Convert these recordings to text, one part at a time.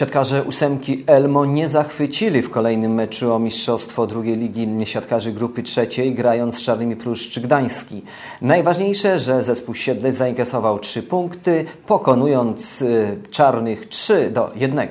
Siatkarze ósemki Elmo nie zachwycili w kolejnym meczu o mistrzostwo drugiej ligi siatkarzy grupy trzeciej, grając z Czarnymi Pruszcz Gdański. Najważniejsze, że zespół Siedlec zainkasował trzy punkty, pokonując y, Czarnych 3 do 1.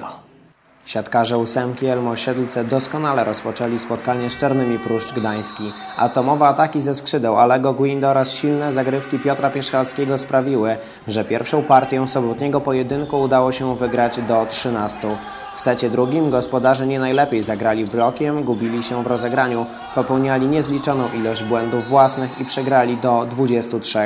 Siatkarze ósemki Elmo Siedlce doskonale rozpoczęli spotkanie z Czarnymi Pruszcz Gdański. Atomowe ataki ze skrzydeł Alego Guinda oraz silne zagrywki Piotra Pierzchalskiego sprawiły, że pierwszą partię sobotniego pojedynku udało się wygrać do 13. W secie drugim gospodarze nie najlepiej zagrali blokiem, gubili się w rozegraniu, popełniali niezliczoną ilość błędów własnych i przegrali do 23.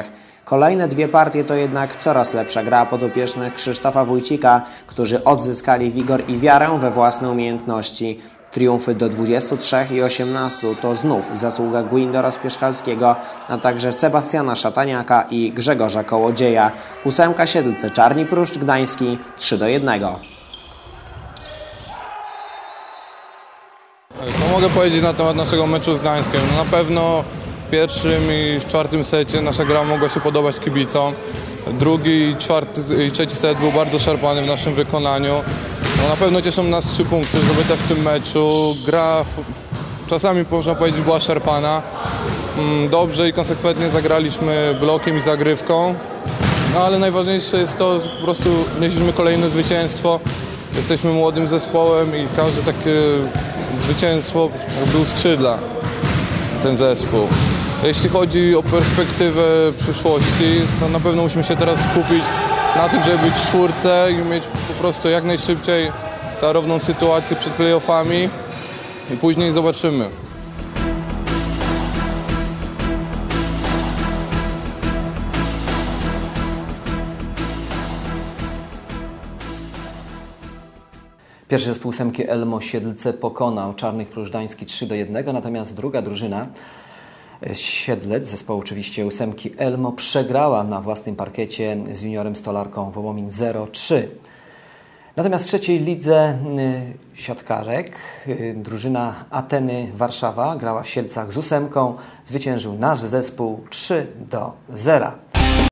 Kolejne dwie partie to jednak coraz lepsza gra podopiecznych Krzysztofa Wójcika, którzy odzyskali wigor i wiarę we własne umiejętności. Triumfy do 23 i 18 to znów zasługa Guindora Spieszkalskiego, a także Sebastiana Szataniaka i Grzegorza Kołodzieja. Ósemka Siedlce Czarni Pruszcz Gdański 3 do 1. Co mogę powiedzieć na temat naszego meczu z Gdańskiem? No na pewno pierwszym i w czwartym secie nasza gra mogła się podobać kibicom. Drugi i, czwarty, i trzeci set był bardzo szarpany w naszym wykonaniu. No na pewno cieszą nas trzy punkty zdobyte w tym meczu. Gra czasami można powiedzieć była szarpana. Mm, Dobrze i konsekwentnie zagraliśmy blokiem i zagrywką. No ale najważniejsze jest to, że po prostu nieśliśmy kolejne zwycięstwo. Jesteśmy młodym zespołem i każde takie zwycięstwo był skrzydla ten zespół. Jeśli chodzi o perspektywę przyszłości, to na pewno musimy się teraz skupić na tym, żeby być w czwórce i mieć po prostu jak najszybciej klarowną sytuację przed playoffami i później zobaczymy. Pierwszy zespół ósemki Elmo Siedlce pokonał Czarnych Pruszczański 3 do 1, natomiast druga drużyna Siedlec, zespoł oczywiście ósemki Elmo, przegrała na własnym parkiecie z juniorem Stolarką Wołomin 0-3. Natomiast w trzeciej lidze y, siatkarek y, drużyna Ateny Warszawa grała w Siedlcach z ósemką. Zwyciężył nasz zespół 3 do 0.